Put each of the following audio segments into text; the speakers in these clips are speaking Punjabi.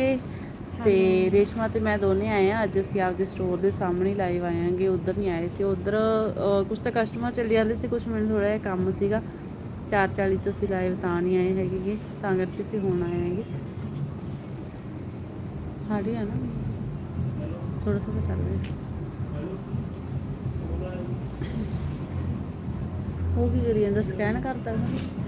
ਆਵਾਂਗੇ ਤੇ ਰੇਸ਼ਮਾ ਤੇ ਮੈਂ ਦੋਨੇ ਆਏ ਆ। ਅੱਜ ਅਸੀਂ ਆਪਦੇ ਸਟੋਰ ਦੇ ਸਾਹਮਣੇ ਲਾਈਵ ਆਏਾਂਗੇ ਉਧਰ ਨਹੀਂ ਆਏ ਸੀ। ਉਧਰ ਕੁਝ ਤਾਂ ਕਸਟਮਰ ਚੱਲੀ ਜਾਂਦੇ ਸੀ ਕੁਝ ਮੈਨੂੰ ਥੋੜਾ ਜਿਹਾ ਕੰਮ ਸੀਗਾ। 4:40 ਤੋਂ ਅਸੀਂ ਲਾਈਵ ਤਾਂ ਨਹੀਂ ਆਏ ਹੈਗੇ ਤਾਂ ਕਰਕੇ ਅਸੀਂ ਹੁਣ ਆਏ ਹੈਗੇ। ਹਾੜੀ ਆ ਨਾ। ਥੋੜਾ ਥੋੜਾ ਚੱਲ ਰਿਹਾ। ਉਹ ਕੀ ਕਰੀ ਜਾਂਦਾ? ਸਕੈਨ ਕਰਦਾ ਉਹ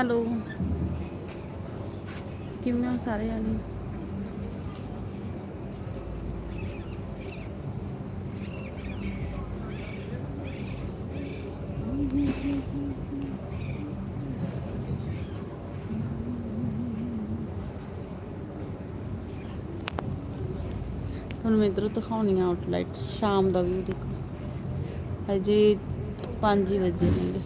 ਹੈਲੋ। ਕਿਵੇਂ ਹੋ ਸਾਰੇ ਜਾਣੇ ਤੁਹਾਨੂੰ ਮੈਂ ਇੱਧਰੋਂ ਦਿਖਾਉਣੀ ਆ ਆਊਟਲੈਟ ਸ਼ਾਮ ਦਾ ਵੀ ਦੇਖੋ। ਹਜੇ 5 ਵਜੇ ਨੇਗੇ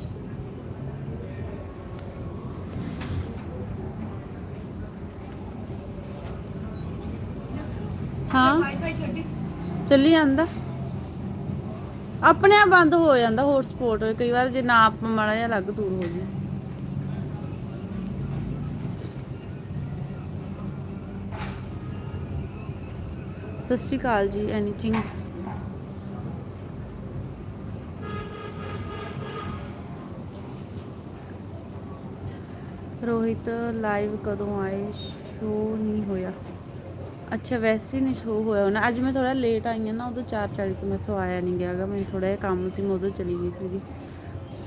ਹਾਂ ਚੱਲੀ ਜਾਂਦਾ। ਆਪਣੇ ਆਪ ਬੰਦ ਹੋ ਜਾਂਦਾ ਹੌਟਸਪੌਟ ਕਈ ਵਾਰ ਜੇ ਨਾ ਆਪਾਂ ਮਾੜਾ ਜਿਹਾ ਅਲੱਗ ਦੂਰ ਹੋ ਜਾਏ ਸਤਿ ਸ਼੍ਰੀ ਅਕਾਲ ਜੀ ਐਨੀਥਿੰਗਸ ਰੋਹਿਤ ਲਾਈਵ ਕਦੋਂ ਆਏ? ਸ਼ੋ ਨਹੀਂ ਹੋਇਆ। ਅੱਛਾ, ਵੈਸੇ ਨਹੀਂ ਸ਼ੋ ਹੋਇਆ ਹੋਣਾ। ਅੱਜ ਮੈਂ ਥੋੜਾ ਲੇਟ ਆਈ ਹਾਂ ਨਾ, ਉਦੋਂ 4:40 ਤੋਂ ਮੈਥੋਂ ਆਇਆ ਨਹੀਂ ਗਿਆਗਾ ਮੈਨੂੰ ਥੋੜਾ ਜਿਹਾ ਕੰਮ ਸੀ, ਮੈਂ ਉਦੋਂ ਚਲੀ ਗਈ ਸੀਗੀ।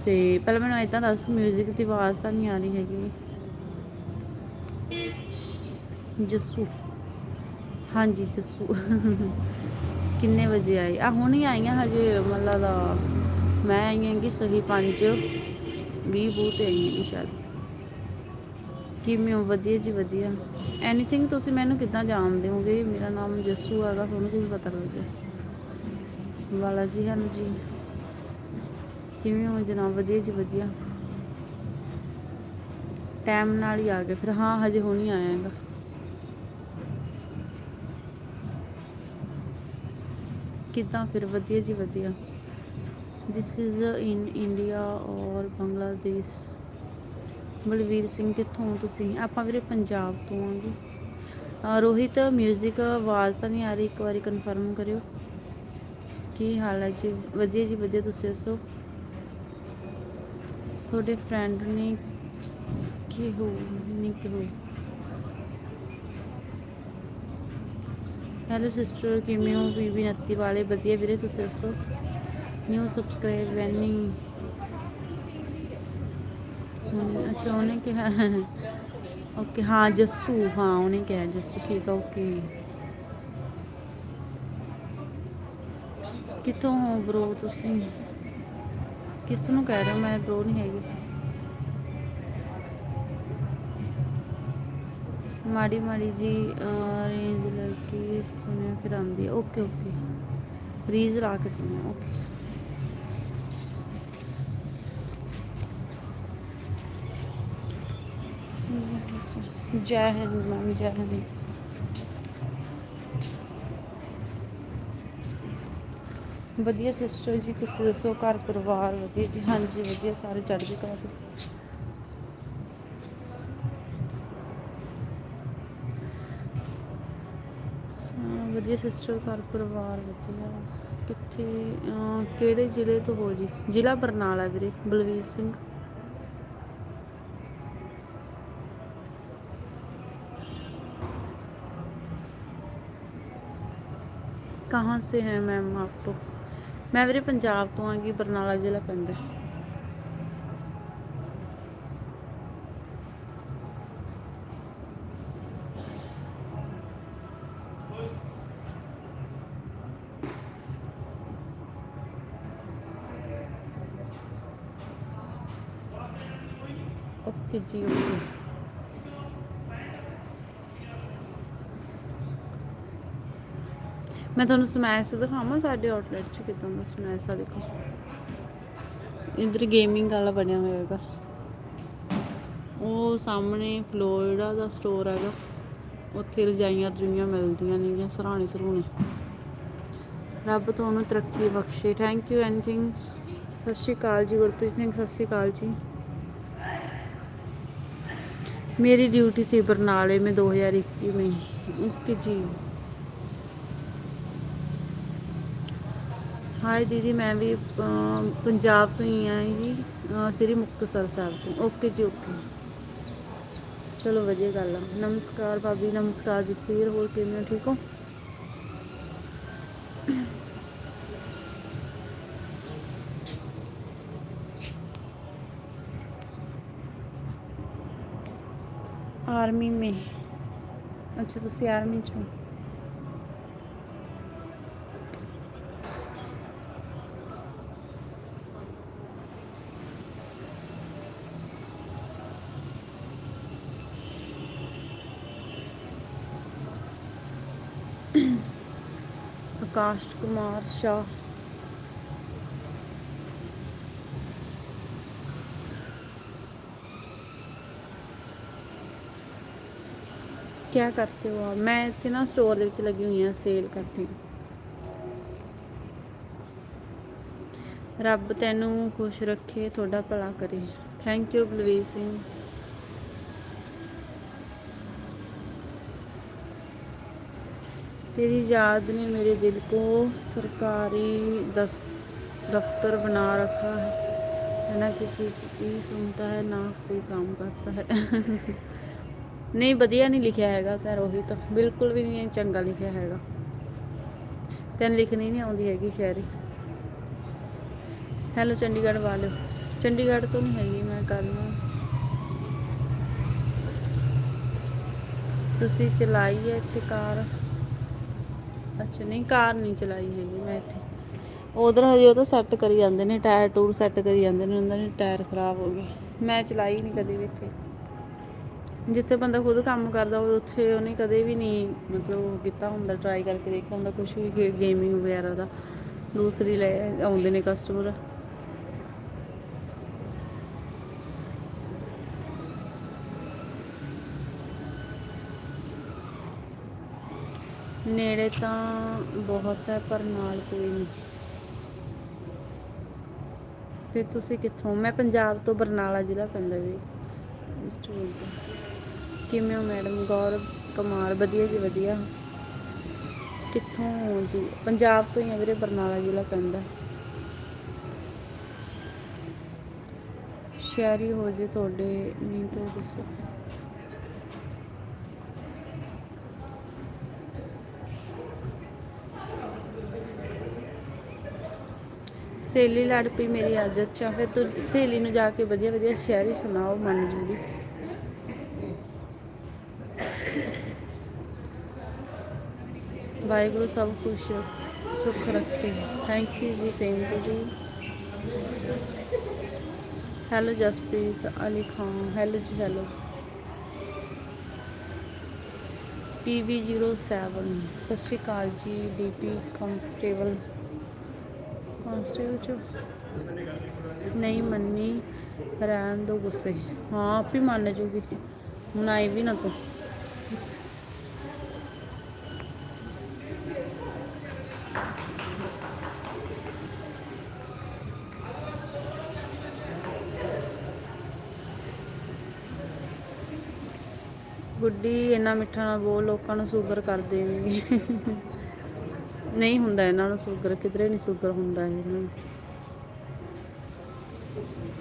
ਤੇ ਪਹਿਲਾਂ ਮੈਨੂੰ ਇਦਾਂ ਦੱਸ 뮤직 ਦੀ ਆਵਾਜ਼ ਤਾਂ ਨਹੀਂ ਆ ਰਹੀ ਹੈਗੀ। ਜੱਸੂ। ਹਾਂਜੀ, ਜੱਸੂ। ਕਿੰਨੇ ਵਜੇ ਆਈ? ਆ ਹੁਣ ਹੀ ਹਾਂ ਹਜੇ, ਮੱਲਾ ਦਾ। ਮੈਂ ਆਈ ਹੈਗੀ ਸਹੀ 5 20 ਬੂ ਤੇ ਆਈ ਹੈਗੀ ਸ਼ਾਇਦ। ਕਿਵੇਂ ਹੋ ਵਧੀਆ ਜੀ ਵਧੀਆ। ਐਨੀਥਿੰਗ ਤੁਸੀਂ ਮੈਨੂੰ ਕਿੱਦਾਂ ਜਾਣਦੇ ਹੋਗੇ? ਮੇਰਾ ਨਾਮ ਜੱਸੂ ਹੈਗਾ, ਤੁਹਾਨੂੰ ਕਿਵੇਂ ਪਤਾ ਲੱਗ ਗਿਆ ਵਾਲਾ ਜੀ ਹਨ ਜੀ। ਕਿਵੇਂ ਹੋ ਜਨਾਬ? ਵਧੀਆ ਜੀ ਵਧੀਆ। ਟਾਈਮ ਨਾਲ ਹੀ ਆ ਗਏ ਫਿਰ। ਹਾਂ, ਹਜੇ ਹੁਣ ਆਇਆ ਹੈਗਾ। ਕਿੱਦਾਂ ਫਿਰ? ਵਧੀਆ ਜੀ ਵਧੀਆ। ਦਿਸ ਇਜ਼ ਇਨ ਇੰਡੀਆ ਔਰ ਬੰਗਲਾਦੇਸ਼ ਬਲਵੀਰ ਸਿੰਘ ਕਿੱਥੋਂ ਤੁਸੀਂ? ਆਪਾਂ ਵੀਰੇ ਪੰਜਾਬ ਤੋਂ ਆਂਗੇ ਅਹ ਰੋਹਿਤ 뮤직 ਆਵਾਜ਼ ਤਾਂ ਨਹੀਂ ਆ ਰਹੀ, ਇੱਕ ਵਾਰੀ ਕਨਫਰਮ ਕਰਿਓ। ਕੀ ਹਾਲ ਹੈ ਜੀ? ਵਧੀਆ ਜੀ, ਵਧੀਆ, ਤੁਸੀਂ ਦੱਸੋ? ਤੁਹਾਡੇ ਫਰੈਂਡ ਨੇ ਕੀ ਹੋ, ਨਹੀਂ ਕਿਹੋ ਹੈਲੋ ਸਿਸਟਰ ਕਿਵੇਂ ਹੋ? ਬੀਬੀ ਨੱਤੀ ਵਾਲੇ, ਵਧੀਆ ਵੀਰੇ, ਤੁਸੀਂ ਦੱਸੋ? ਨਿਊ ਸਬਸਕ੍ਰਾਈਬ ਵੈਨੀ ਅੱਛਾ, ਉਹਨੇ ਕਿਹਾ, ਓਕੇ, ਹਾਂ, ਜੱਸੂ, ਹਾਂ, ਉਹਨੇ ਕਿਹਾ ਜੱਸੂ, ਠੀਕ ਆ, ਓਕੇ। ਕਿੱਥੋਂ ਹੋ ਬ్రో ਤੁਸੀਂ? ਕਿਸ ਨੂੰ ਕਹਿ ਰਹੇ ਹੋ? ਮੈਂ ਬ్రో ਨਹੀਂ ਹੈਗੀ। ਮਾੜੀ ਮਾੜੀ ਜੀ ਰੇਂਜ ਲੈ ਕੇ ਸੁਣਿਆ, ਫਿਰ ਆਉਂਦੀ ਓਕੇ ਓਕੇ। ਰੀਜ਼ ਲਾ ਕੇ ਸੁਣਿਆ, ਓਕੇ। ਜੈ ਹਿੰਦ ਮੈਮ, ਜੈ ਹਿੰਦ। ਵਧੀਆ ਸਿਸਟਰ ਜੀ, ਤੁਸੀਂ ਦੱਸੋ, ਘਰ ਪਰਿਵਾਰ ਵਧੀਆ ਜੀ? ਹਾਂਜੀ, ਵਧੀਆ, ਸਾਰੇ ਚੜ੍ਹਦੀ ਕਲਾ ਚ ਵਧੀਆ ਸਿਸਟਰ ਘਰ ਪਰਿਵਾਰ ਵਧੀਆ। ਕਿੱਥੇ ਕਿਹੜੇ ਜ਼ਿਲ੍ਹੇ ਤੋਂ ਹੋ ਜੀ? ਜ਼ਿਲ੍ਹਾ ਬਰਨਾਲਾ ਵੀਰੇ, ਬਲਵੀਰ ਸਿੰਘ। ਕਹਾਂ ਸੇ ਹੈ ਮੈਮ ਆਪ ਤੋਂ ਮੈਂ ਵੀਰੇ ਪੰਜਾਬ ਤੋਂ ਆਂਗੀ, ਬਰਨਾਲਾ ਜ਼ਿਲ੍ਹਾ ਪੈਂਦਾ ਓਕੇ ਜੀ, ਓਕੇ। ਮੈਂ ਤੁਹਾਨੂੰ ਸਮੈਸ ਦਿਖਾਵਾਂ ਸਾਡੇ ਆਊਟਲੈਟ 'ਚ ਕਿਦਾਂ ਦਾ ਸਮੈਸ ਆ ਦੇਖੋ ਇਧਰ ਗੇਮਿੰਗ ਵਾਲਾ ਬਣਿਆ ਹੋਇਆ ਹੈਗਾ ਉਹ ਸਾਹਮਣੇ ਫਲੋਰਿਡਾ ਦਾ ਸਟੋਰ ਹੈਗਾ ਉੱਥੇ ਰਜਾਈਆਂ ਰਜੂਈਆਂ ਮਿਲਦੀਆਂ ਨੇਗੀਆਂ ਸਰਾਣੇ ਸਰੂਣੇ ਰੱਬ ਤੁਹਾਨੂੰ ਤਰੱਕੀ ਬਖਸ਼ੇ ਥੈਂਕ ਯੂ ਐਨੀਥਿੰਗ ਸਤਿ ਸ਼੍ਰੀ ਅਕਾਲ ਜੀ ਗੁਰਪ੍ਰੀਤ ਸਿੰਘ ਸਤਿ ਸ਼੍ਰੀ ਅਕਾਲ ਜੀ ਮੇਰੀ ਡਿਊਟੀ थी बरनाले में 2021 में ओके जी ਹਾਏ ਦੀਦੀ, ਮੈਂ ਵੀ ਪੰਜਾਬ ਤੋਂ ਹੀ ਆਂ ਜੀ ਸ੍ਰੀ ਮੁਕਤਸਰ ਸਾਹਿਬ ਤੋਂ। ਓਕੇ ਜੀ, ਓਕੇ। ਚਲੋ, ਵਧੀਆ ਗੱਲ ਆ। ਨਮਸਕਾਰ ਭਾਬੀ, ਨਮਸਕਾਰ ਜਗਸੀਰ, ਹੋਰ ਕਿਵੇਂ ਠੀਕ ਹੋ? ਆਰਮੀ ਮੇ। ਅੱਛਾ, ਤੁਸੀਂ ਆਰਮੀ ਚ? ਆਕਾਸ਼ ਕੁਮਾਰ ਸ਼ਾ ਕਿਆ ਕਰਦੇ ਹੋ ਮੈਂ ਇੱਥੇ ਨਾ ਸਟੋਰ ਦੇ ਵਿੱਚ ਲੱਗੀ ਹੋਈ ਆ ਸੇਲ ਕਰਦੀ ਰੱਬ ਤੈਨੂੰ ਖੁਸ਼ ਰੱਖੇ, ਤੁਹਾਡਾ ਭਲਾ ਕਰੇ। Thank you Balveer Singh. तेरी याद ने मेरे दिल को सरकारी दस, दफ्तर बना रखा है है ना किसी की सुनता है ना कोई काम करता है ਨਹੀਂ ਵਧੀਆ ਨਹੀਂ ਲਿਖਿਆ ਹੈਗਾ ਤਾਂ ਰੋਹਿਤ ਬਿਲਕੁਲ ਵੀ ਨਹੀਂ ਚੰਗਾ ਲਿਖਿਆ ਹੈਗਾ ਤੈਨੂੰ ਲਿਖਣੀ ਨਹੀਂ ਆਉਂਦੀ ਹੈਗੀ ਸ਼ਾਇਰੀ ਹੈਲੋ ਚੰਡੀਗੜ੍ਹ ਵਾਲਿਓ ਚੰਡੀਗੜ੍ਹ ਤੋਂ ਨਹੀਂ ਹੈਗੀ ਮੈਂ ਕੱਲ ਨੂੰ ਤੁਸੀਂ ਚਲਾਈ ਹੈ ਇੱਥੇ ਕਾਰ ਅੱਛਾ, ਨਹੀਂ, ਕਾਰ ਨਹੀਂ ਚਲਾਈ ਹੈਗੀ ਮੈਂ ਇੱਥੇ। ਉਧਰ ਹਜੇ ਉਹ ਤਾਂ ਸੈੱਟ ਕਰੀ ਜਾਂਦੇ ਨੇ, ਟਾਇਰ ਟੂਰ ਸੈੱਟ ਕਰੀ ਜਾਂਦੇ ਨੇ, ਉਹਨਾਂ ਦੇ ਟਾਇਰ ਖਰਾਬ ਹੋ ਗਏ। ਮੈਂ ਚਲਾਈ ਨਹੀਂ ਕਦੇ ਵੀ ਇੱਥੇ। ਜਿੱਥੇ ਬੰਦਾ ਖੁਦ ਕੰਮ ਕਰਦਾ ਹੋਵੇ, ਉੱਥੇ ਉਹਨੇ ਕਦੇ ਵੀ ਨਹੀਂ ਮਤਲਬ ਕੀਤਾ ਹੁੰਦਾ ਟਰਾਈ ਕਰਕੇ ਦੇਖਿਆ ਹੁੰਦਾ ਕੁਝ ਵੀ ਗੇਮਿੰਗ ਵਗੈਰਾ ਦਾ। ਦੂਸਰੀ ਲੈ ਆਉਂਦੇ ਨੇ ਕਸਟਮਰ ਨੇੜੇ ਤਾਂ ਬਹੁਤ ਹੈ, ਪਰ ਨਾਲ ਕੋਈ ਨਹੀਂ। ਫਿਰ ਤੁਸੀਂ ਕਿੱਥੋਂ? ਮੈਂ ਪੰਜਾਬ ਤੋਂ ਬਰਨਾਲਾ ਜ਼ਿਲ੍ਹਾ ਪੈਂਦਾ ਜੀ। ਕਿਵੇਂ ਹੋ ਮੈਡਮ? ਗੌਰਵ ਕੁਮਾਰ, ਵਧੀਆ ਜੀ, ਵਧੀਆ। ਕਿੱਥੋਂ ਜੀ? ਪੰਜਾਬ ਤੋਂ ਹੀ ਆ ਵੀਰੇ, ਬਰਨਾਲਾ ਜ਼ਿਲ੍ਹਾ ਪੈਂਦਾ। ਸ਼ਹਿਰੀ ਹੋ ਜੇ ਤੁਹਾਡੇ, ਨਹੀਂ ਤਾਂ ਦੱਸੋ। ਸਹੇਲੀ ਲੜ ਪਈ ਮੇਰੀ ਅੱਜ, ਅੱਛਾ, ਫਿਰ ਤੂੰ ਸਹੇਲੀ ਨੂੰ ਜਾ ਕੇ ਵਧੀਆ ਵਧੀਆ ਸ਼ਾਇਰੀ ਸੁਣਾਓ, ਮੰਨ ਜੂਗੀ। ਵਾਹਿਗੁਰੂ ਸਭ ਕੁਛ ਸੁੱਖ ਰੱਖੇ। ਥੈਂਕ ਯੂ ਜੀ ਸੇਮ ਜੀ ਹੈਲੋ ਜਸਪ੍ਰੀਤ ਅਲੀ ਖਾਨ ਹੈਲੋ ਜੀ ਹੈਲੋ PV07 ਸਤਿ ਸ਼੍ਰੀ ਅਕਾਲ ਜੀ ਡੀਪੀ ਕਨਸਟੇਬਲ ਕਨਸਟੇਬਲ ਚ ਨਹੀਂ ਮੰਨੀ, ਰਹਿਣ ਦੋ ਗੁੱਸੇ। ਹਾਂ, ਆਪ ਹੀ ਮੰਨ ਜੂਗੀ। ਹੁਣ ਆਈ ਵੀ ਨਾ ਤੂੰ। ਗੁੱਡੀ, ਇੰਨਾ ਮਿੱਠਾ ਨਾ ਬੋਲ, ਲੋਕਾਂ ਨੂੰ ਸ਼ੂਗਰ ਕਰ ਦੇਵੇਂਗੀ। ਨਹੀਂ ਹੁੰਦਾ ਇਹਨਾਂ ਨੂੰ ਸ਼ੂਗਰ ਕਿਧਰੇ ਨਹੀਂ ਸ਼ੂਗਰ ਹੁੰਦਾ ਇਹਨਾਂ ਨੂੰ।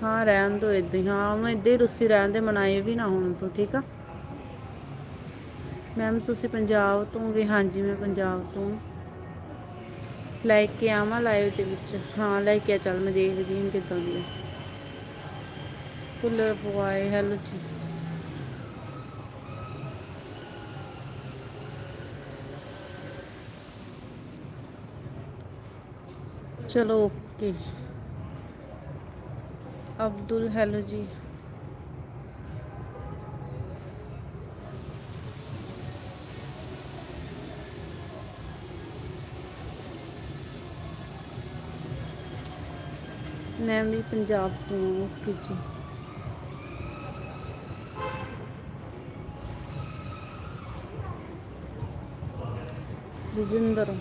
ਹਾਂ, ਰਹਿਣ ਦੋ ਇਦਾਂ ਹੀ। ਹਾਂ ਮੈਂ ਇਦਾਂ ਹੀ ਰੁੱਸੀ ਰਹਿਣ ਦੇ, ਮਨਾਏ ਵੀ ਨਾ ਹੁਣ ਤੋਂ, ਠੀਕ ਆ? ਮੈਮ ਤੁਸੀਂ ਪੰਜਾਬ ਤੋਂ ਗਏ? ਹਾਂਜੀ, ਮੈਂ ਪੰਜਾਬ ਤੋਂ। ਲੈ ਕੇ ਆਵਾਂ ਲਾਈਵ ਦੇ ਵਿੱਚ। ਹਾਂ, ਲੈ ਕੇ ਆ, ਚੱਲ ਮੈਂ ਦੇਖਦੀ ਹਾਂ ਕਿੱਦਾਂ ਦੀ ਹੈ ਕੂਲਰ ਪਵਾਏ ਹੈਲੋ ਜੀ। ਚਲੋ ਓਕੇ ਅਬਦੁਲ ਹੈਲੋ ਜੀ ਮੈਂ ਵੀ ਪੰਜਾਬ ਤੋਂ ਹਾਂ, ਓਕੇ ਜੀ ਰਜਿੰਦਰ